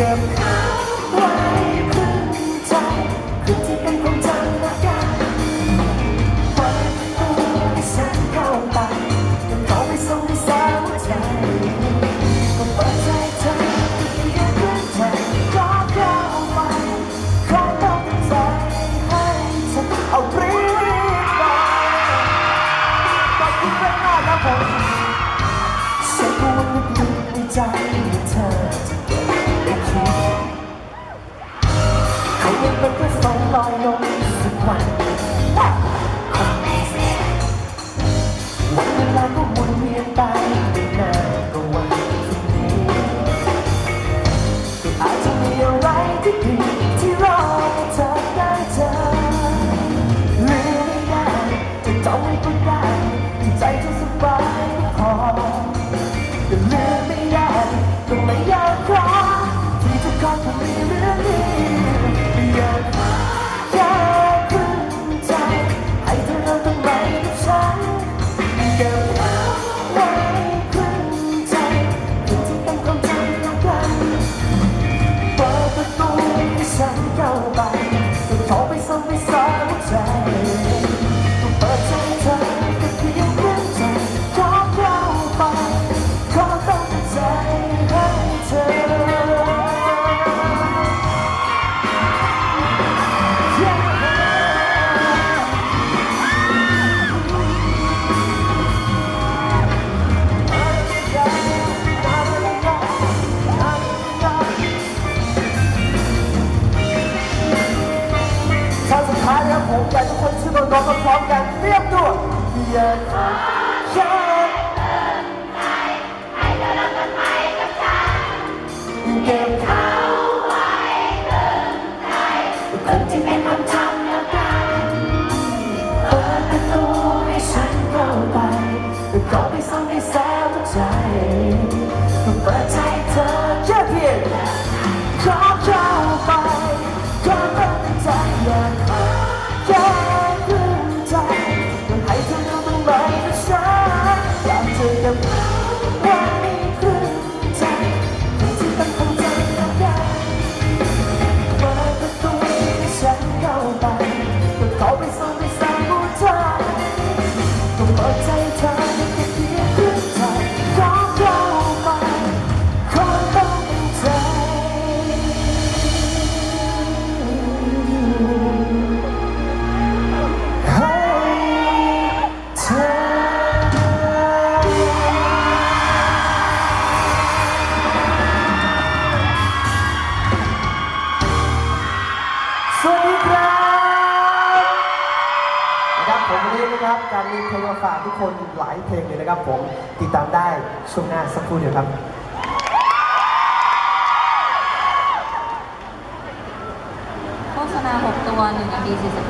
ก็บเขาไว้ขึ้นใจคือที่เป็นของเธอละกันปล่อยตัวให้ฉันเข้าไปจนเขาไปส่งสาวใจก็ดใจเธอที่แเพื่อนก็เข้ไปขอต้องใจให้ฉันเอาปรีไปขอคุณมากครัเสียงพูดในใจ เห็นมันก็สองลอยลงสุกวันวันเวลาก็หมุนเวียน ผมอยากทุกคนช่วยกันร้องพร้อมกันเรียมตัวอยากแค่เก็บเขาไว้คนที่เป็นคนทำแล้วกันเปิดประตูให้ฉันเข้าไปขอไปส่งให้แสบใจเปิดใจเธอ ผมวันนี้นะครับการมีเพลงมาฝากทุกคนหลายเพลงเลยนะครับ ผมติดตามได้ช่วงหน้าสักครู่เดียวครับโฆษณา 6 ตัว1นาที40